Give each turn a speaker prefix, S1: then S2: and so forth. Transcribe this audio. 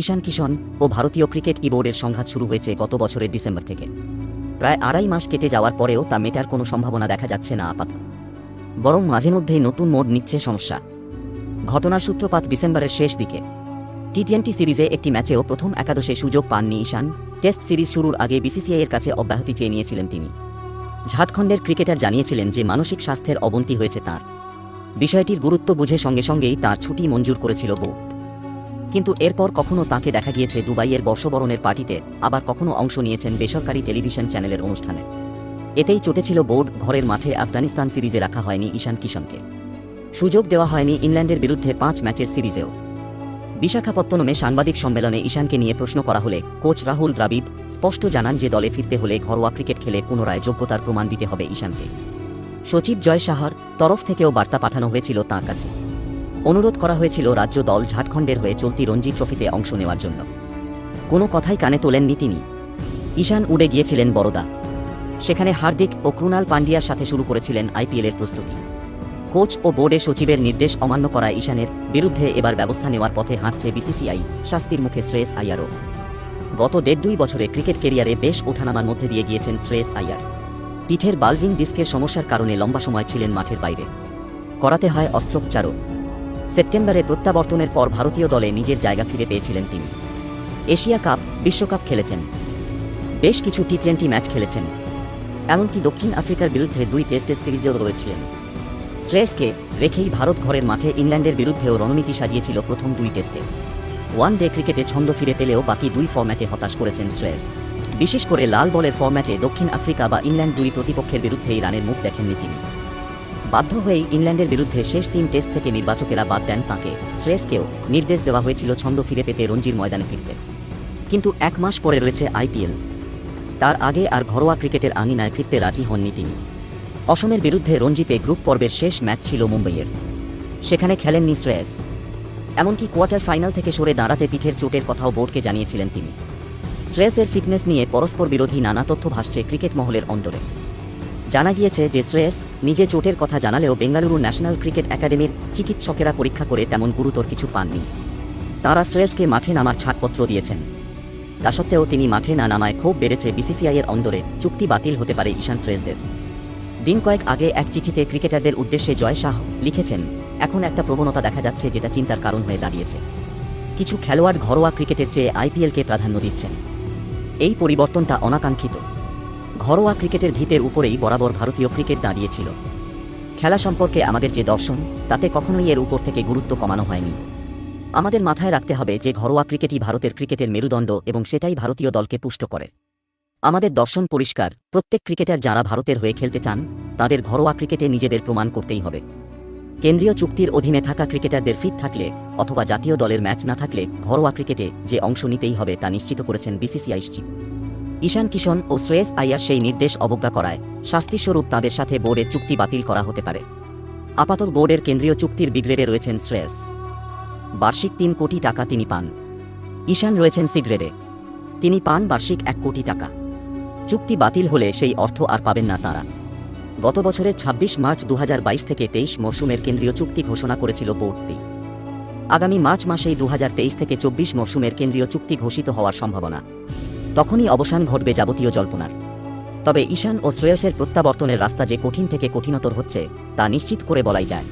S1: ঈশান কিষণ ও ভারতীয় ক্রিকেট কিবোর্ডের সংঘাত শুরু হয়েছে গত বছরের ডিসেম্বর থেকে। প্রায় আড়াই মাস কেটে যাওয়ার পরেও তা মেটার কোনো সম্ভাবনা দেখা যাচ্ছে না আপাতত। বরং মাঝে মধ্যেই নতুন মোড় নিচ্ছে সমস্যা। ঘটনার সূত্রপাত ডিসেম্বরের শেষ দিকে। টি টোয়েন্টি সিরিজে একটি ম্যাচেও প্রথম একাদশে সুযোগ পাননি ঈশান। টেস্ট সিরিজ শুরুর আগে বিসিসিআইয়ের কাছে অব্যাহতি চেয়ে নিয়েছিলেন তিনি। ঝাড়খণ্ডের ক্রিকেটার জানিয়েছিলেন যে মানসিক স্বাস্থ্যের অবনতি হয়েছে তার। বিষয়টির গুরুত্ব বুঝে সঙ্গে সঙ্গেই তার ছুটি মঞ্জুর করেছিল বোর্ড। কিন্তু এরপর কখনো তাকে দেখা গিয়েছে দুবাইয়ের বর্ষবরণের পার্টিতে, আবার কখনো অংশ নিয়েছেন বেসরকারি টেলিভিশন চ্যানেলের অনুষ্ঠানে। এতেই চটেছিল বোর্ড, ঘরের মাঠে আফগানিস্তান সিরিজে রাখা হয়নি ঈশান কিষণকে সুযোগ দেওয়া হয়নি ইংল্যান্ডের বিরুদ্ধে পাঁচ ম্যাচের সিরিজেও। বিশাখাপত্তনমে সাংবাদিক সম্মেলনে ঈশানকে নিয়ে প্রশ্ন করা হলে কোচ রাহুল দ্রাবিড স্পষ্ট জানান যে দলে ফিরতে হলে ঘরোয়া ক্রিকেট খেলে পুনরায় যোগ্যতার প্রমাণ দিতে হবে ঈশানকে। সচিব জয় সাহার তরফ থেকেও বার্তা পাঠানো হয়েছিল তাঁর কাছে। অনুরোধ করা হয়েছিল রাজ্য দল ঝাড়খণ্ডের হয়ে চলতি রঞ্জি ট্রফিতে অংশ নেওয়ার জন্য। কোনো কথাই কানে তোলেননি তিনি। ঈশান উড়ে গিয়েছিলেন বড়দা সেখানে হার্দিক ও ক্রুনাল পান্ডিয়ার সাথে শুরু করেছিলেন আইপিএলের প্রস্তুতি। কোচ ও বোর্ডে সচিবের নির্দেশ অমান্য করা ঈশানের বিরুদ্ধে এবার ব্যবস্থা নেওয়ার পথে হাঁটছে বিসিসিআই, শাস্তির মুখে শ্রেয়স আইয়ারও গত দেড় দুই বছরে ক্রিকেট কেরিয়ারে বেশ ওঠানামার মধ্যে দিয়ে গিয়েছেন শ্রেয়স আইয়ার পিঠের বালজিং ডিস্কের সমস্যার কারণে লম্বা সময় ছিলেন মাঠের বাইরে। করাতে হয় অস্ত্রোপচারও। সেপ্টেম্বরে প্রত্যাবর্তনের পর ভারতীয় দলে নিজের জায়গা ফিরে পেয়েছিলেন তিনি। এশিয়া কাপ, বিশ্বকাপ খেলেছেন। বেশ কিছু টি টোয়েন্টি ম্যাচ খেলেছেন। এমনকি দক্ষিণ আফ্রিকার বিরুদ্ধে দুই টেস্টের সিরিজেও রয়েছিলেন। শ্রেয়সকে রেখেই ভারত ঘরের মাঠে ইংল্যান্ডের বিরুদ্ধেও রণনীতি সাজিয়েছিল প্রথম দুই টেস্টে। ওয়ান ডে ক্রিকেটে ছন্দ ফিরে পেলেও বাকি দুই ফরম্যাটে হতাশ করেছেন শ্রেয়স। বিশেষ করে লাল বলের ফরম্যাটে দক্ষিণ আফ্রিকা বা ইংল্যান্ড দুই প্রতিপক্ষের বিরুদ্ধেই রানের মুখ দেখেননি তিনি। বাধ্য হয়েই ইংল্যান্ডের বিরুদ্ধে শেষ তিন টেস্ট থেকে নির্বাচকেরা বাদ দেন তাঁকে। শ্রেয়সকেও নির্দেশ দেওয়া হয়েছিল ছন্দ ফিরে পেতে রঞ্জির ময়দানে ফিরতে। কিন্তু এক মাস পরে রয়েছে আইপিএল। তার আগে আর ঘরোয়া ক্রিকেটের আঙিনায় ফিরতে রাজি হননি তিনি। অসমের বিরুদ্ধে রঞ্জিতে গ্রুপ পর্বের শেষ ম্যাচ ছিল মুম্বইয়ের। সেখানে খেলেননি শ্রেয়স। এমনকি কোয়ার্টার ফাইনাল থেকে সরে দাঁড়াতে পিঠের চোটের কথাও বোর্ডকে জানিয়েছিলেন তিনি। শ্রেয়সের ফিটনেস নিয়ে পরস্পর বিরোধী নানা তথ্য ভাসছে ক্রিকেট মহলের অন্তরে। জানা গিয়েছে যে শ্রেয়স নিজে চোটের কথা জানালেও বেঙ্গালুরু ন্যাশনাল ক্রিকেট একাডেমির চিকিৎসকেরা পরীক্ষা করে তেমন গুরুতর কিছু পাননি। তাঁরা শ্রেয়সকে মাঠে নামার ছাড়পত্র দিয়েছেন। তা সত্ত্বেও তিনি মাঠে না নামায় ক্ষোভ বেড়েছে বিসিসিআইয়ের অন্দরে। চুক্তি বাতিল হতে পারে ঈশান শ্রেয়সদের। দিন কয়েক আগে এক চিঠিতে ক্রিকেটারদের উদ্দেশ্যে জয় শাহ লিখেছেন, এখন একটা প্রবণতা দেখা যাচ্ছে যেটা চিন্তার কারণ হয়ে দাঁড়িয়েছে। কিছু খেলোয়াড় ঘরোয়া ক্রিকেটের চেয়ে আইপিএলকে প্রাধান্য দিচ্ছেন। এই পরিবর্তনটা অনাকাঙ্ক্ষিত। ঘরোয়া ক্রিকেটের ভিতের উপরেই বরাবর ভারতীয় ক্রিকেট দাঁড়িয়েছিল। খেলা সম্পর্কে আমাদের যে দর্শন, তাতে কখনোই এর উপর থেকে গুরুত্ব কমানো হয়নি। আমাদের মাথায় রাখতে হবে যে ঘরোয়া ক্রিকেটই ভারতের ক্রিকেটের মেরুদণ্ড এবং সেটাই ভারতীয় দলকে পুষ্ট করে। আমাদের দর্শন পরিষ্কার, প্রত্যেক ক্রিকেটার যারা ভারতের হয়ে খেলতে চান, তাদের ঘরোয়া ক্রিকেটে নিজেদের প্রমাণ করতেই হবে। কেন্দ্রীয় চুক্তির অধীনে থাকা ক্রিকেটারদের ফিট থাকলে অথবা জাতীয় দলের ম্যাচ না থাকলে ঘরোয়া ক্রিকেটে যে অংশ নিতেই হবে তা নিশ্চিত করেছেন বিসিসিআই চিফ ঈশান কিষণ ও শ্রেয়স আইয়ার সেই নির্দেশ অবজ্ঞা করায়। শাস্তিস্বরূপ তাদের সাথে বোর্ডের চুক্তি বাতিল করা হতে পারে। আপাতত বোর্ডের কেন্দ্রীয় চুক্তির বিগ্রেডে রয়েছেন শ্রেয়স। বার্ষিক তিন কোটি টাকা তিনি পান। ঈশান রয়েছেন সিগ্রেডে। তিনি পান বার্ষিক এক কোটি টাকা। চুক্তি বাতিল হলে সেই অর্থ আর পাবেন না তাঁরা। গত বছরের ২৬ মার্চ দু হাজার বাইশ থেকে তেইশ মরশুমের কেন্দ্রীয় চুক্তি ঘোষণা করেছিল বোর্ডটি। আগামী মার্চ মাসেই দু হাজার তেইশ থেকে চব্বিশ মরশুমের কেন্দ্রীয় চুক্তি ঘোষিত হওয়ার সম্ভাবনা। তখনই অবসান ঘটবে যাবতীয় জল্পনার। তবে ঈশান ও শ্রেয়সের প্রত্যাবর্তনের রাস্তা যে কঠিন থেকে কঠিনতর হচ্ছে, তা নিশ্চিত করে বলাই যায়।